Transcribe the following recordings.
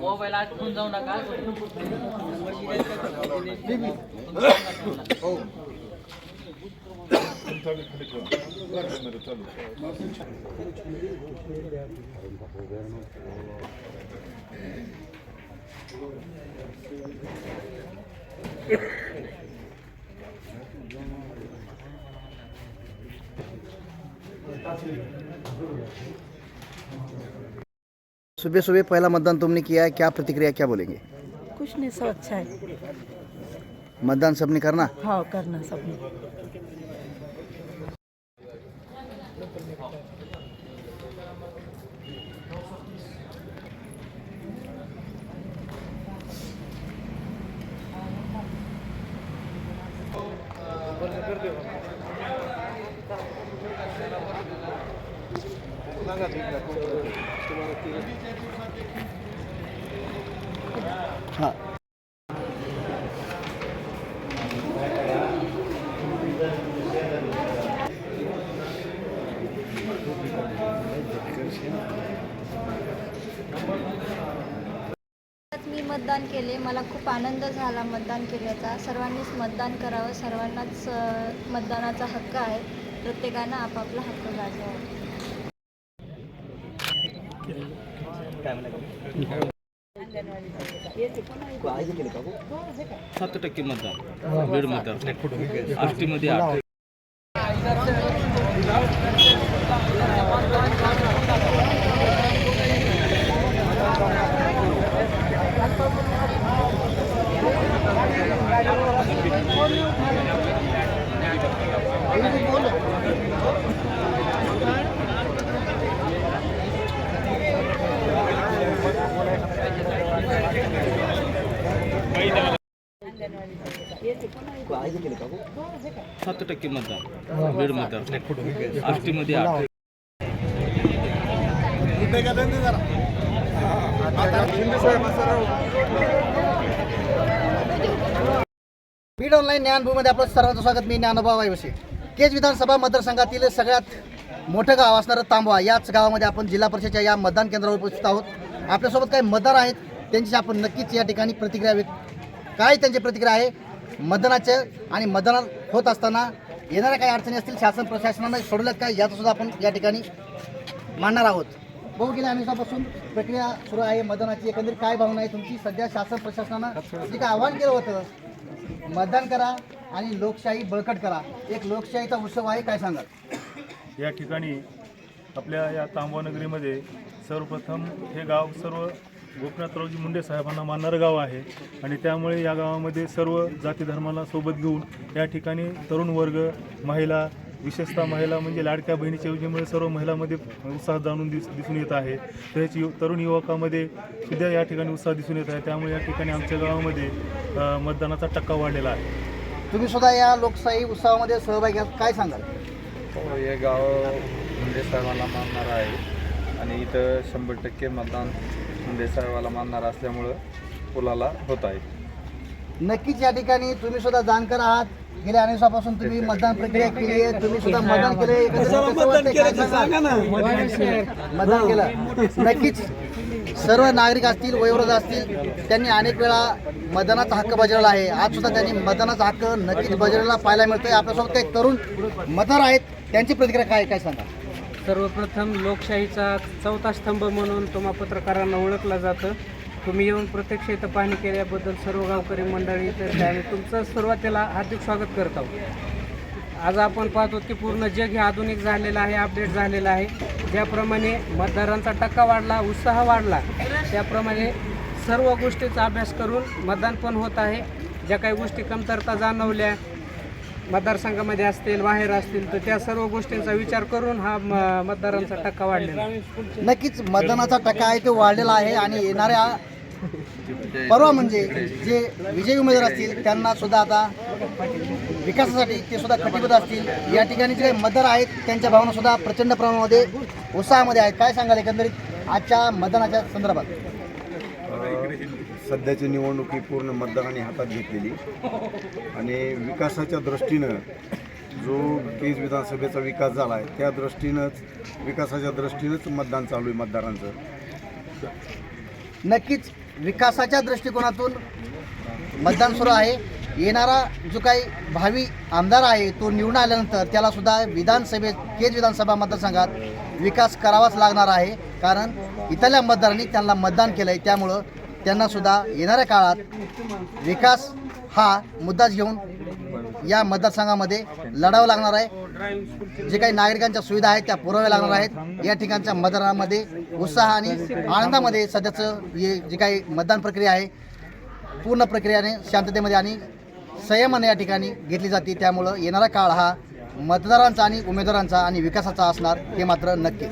Mobile आटकून जाऊ नका सुबह सुबह पहला मतदान तुमने किया है क्या प्रतिक्रिया क्या बोलेंगे? कुछ नहीं सब अच्छा है। मतदान सबने करना? हाँ करना सबने। मी मतदान केले. मला खूप आनंद झाला मतदान केल्याचा. सर्वांनीच मतदान करावं. सर्वांनाच मतदानाचा हक्क आहे. प्रत्येकानं आपापला हक्क गाजवावा. सात टक्के मतदार बीड मतदार आष्टीमध्ये आठ. सात टक्के मतदान. बीड मतदार आष्टीमध्ये आठ. बीड ऑनलाईन ज्ञानभूमीमध्ये आपलं सर्वांचं स्वागत. मी ज्ञानोबा वायवसे केज विधानसभा मतदारसंघातील सगळ्यात मोठं गाव असणारं तांबवा. याच गावामध्ये आपण जिल्हा परिषदेच्या या मतदान केंद्रावर उपस्थित आहोत. आपल्यासोबत काही मतदार आहेत. त्यांची आपण नक्कीच या ठिकाणी प्रतिक्रिया व्यक्त काय त्यांची प्रतिक्रिया आहे? मतदानाचं आणि मतदान होत असताना येणाऱ्या काही अडचणी असतील शासन प्रशासनानं सोडल्यात काय याचं सुद्धा आपण या ठिकाणी मांडणार आहोत. बहु गेल्या अनेक दिवसापासून प्रक्रिया सुरू आहे. मतदानाची एकंदरीत काय भावना आहे तुमची? सध्या शासन प्रशासनानं जे काय आव्हान केलं होतं? मतदान करा आणि लोकशाही बळकट करा. एक लोकशाहीचा उत्सव आहे काय सांगा या ठिकाणी आपल्या या तांबवानगरीमध्ये सर्वप्रथम हे गाव सर्व गोपीनाथरावजी मुंडे साहेबांना मानणारं गाव आहे. आणि त्यामुळे या गावामध्ये सर्व जाती धर्माला सोबत घेऊन या ठिकाणी तरुण वर्ग महिला विशेषतः महिला म्हणजे लाडक्या बहिणीच्या योजनेमुळे सर्व महिलांमध्ये उत्साह जाणून दिस दिसून येत आहे. तसेच यु तरुण युवकामध्ये सुद्धा या ठिकाणी उत्साह दिसून येत आहे. त्यामुळे या ठिकाणी आमच्या गावामध्ये मतदानाचा टक्का वाढलेला आहे. तुम्ही सुद्धा या लोकशाही उत्सवामध्ये सहभागी काय सांगाल? हो हे गाव मुंडे साहेबाला मानणार आहे. आणि इथं शंभर टक्के मतदान साहेबाला मानणार असल्यामुळं पुलाला होत आहे. नक्कीच या ठिकाणी तुम्ही सुद्धा जाणकार आहात. गेल्या अनेक दिवसापासून तुम्ही मतदान प्रक्रिया केली आहे. तुम्ही सुद्धा मतदान केलं एकंदरीत कसं वाटतंय? काय सांगाल? मतदान केलं. नक्कीच. सर्व नागरिक असतील वयोवृद्ध असतील त्यांनी अनेक वेळा मतदानाचा हक्क बजावला आहे. आज सुद्धा त्यांनी मतदानाचा हक्क नक्कीच बजावलेला पाहायला मिळतोय. आपल्यासोबत काही तरुण मतदार आहेत. त्यांची प्रतिक्रिया काय काय सांगा? सर्वप्रथम लोकशाहीचा चौथा स्तंभ म्हणून तुम्हा पत्रकारांना ओळखलं जातं. तुम्ही येऊन प्रत्यक्ष इथं पाहणी केल्याबद्दल सर्व गावकरी मंडळी तर आणि तुमचं सुरुवातीला हार्दिक स्वागत करत. आहोत आज आपण पाहतो की पूर्ण जग हे आधुनिक झालेलं आहे अपडेट झालेलं आहे. ज्याप्रमाणे मतदारांचा टक्का वाढला उत्साह वाढला त्याप्रमाणे सर्व गोष्टीचा अभ्यास करून मतदान पण होत आहे. ज्या काही गोष्टी कमतरता जाणवल्या मतदारसंघामध्ये असतील बाहेर असतील तर त्या सर्व गोष्टींचा विचार करून हा म- मतदारांचा टक्का वाढलेला आहे. नक्कीच मतदानाचा टक्का आहे तो वाढलेला आहे आणि येणाऱ्या परवा म्हणजे जे विजयी उमेदवार असतील त्यांना सुद्धा आता विकासासाठी ते सुद्धा कटिबद्ध असतील. या ठिकाणी जे मतदार आहेत त्यांच्या भावना सुद्धा प्रचंड प्रमाणामध्ये उत्साहामध्ये आहेत. काय सांगाल एकंदरीत आजच्या मतदानाच्या संदर्भात? सध्याची निवडणूक ही पूर्ण मतदारांनी हातात घेतलेली. आणि विकासाच्या दृष्टीनं जो केज विधानसभेचा विकास झाला आहे त्या दृष्टीनंच विकासाच्या दृष्टीनंच मतदान चालू आहे मतदारांचं. नक्कीच विकासाच्या दृष्टिकोनातून मतदान सुरू आहे. येणारा जो काही भावी आमदार आहे तो निवडून आल्यानंतर त्यालासुद्धा विधानसभेत केज विधानसभा मतदारसंघात विकास करावाच लागणार आहे. कारण इथल्या मतदारांनी त्यांना मतदान केलं आहे त्यामुळं त्यांनासुद्धा येणाऱ्या काळात विकास हा मुद्दाच घेऊन या मतदारसंघामध्ये लढावं लागणार आहे. जे काही नागरिकांच्या सुविधा आहेत त्या पुरवाव्या लागणार आहेत. या ठिकाणच्या मतदानामध्ये उत्साह आणि आनंदामध्ये सध्याचं हे जे काही मतदान प्रक्रिया आहे पूर्ण प्रक्रियाने शांततेमध्ये आणि संयमाने या ठिकाणी घेतली जाते. त्यामुळं येणारा काळ हा मतदारांचा आणि उमेदवारांचा आणि विकासाचा असणार हे मात्र नक्कीच.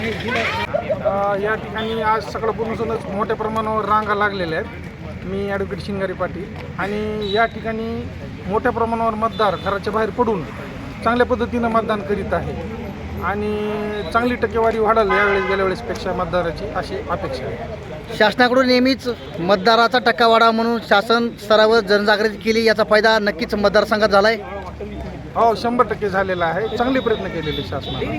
अ, या ठिकाणी आज सकाळपासूनच मोठ्या प्रमाणावर रांगा लागलेल्या आहेत. मी ॲडव्होकेट शिंगारी पाटील. आणि या ठिकाणी मोठ्या प्रमाणावर मतदार घराच्या बाहेर पडून चांगल्या पद्धतीनं मतदान करीत आहे आणि चांगली टक्केवारी वाढेल यावेळेस गेल्या वेळेसपेक्षा मतदाराची अशी अपेक्षा आहे. शासनाकडून नेहमीच मतदाराचा टक्का वाढावा म्हणून शासन स्तरावर जनजागृती केली याचा फायदा नक्कीच मतदारसंघात झाला आहे हो शंभर टक्के झालेला आहे. चांगले प्रयत्न केलेले शासनाने.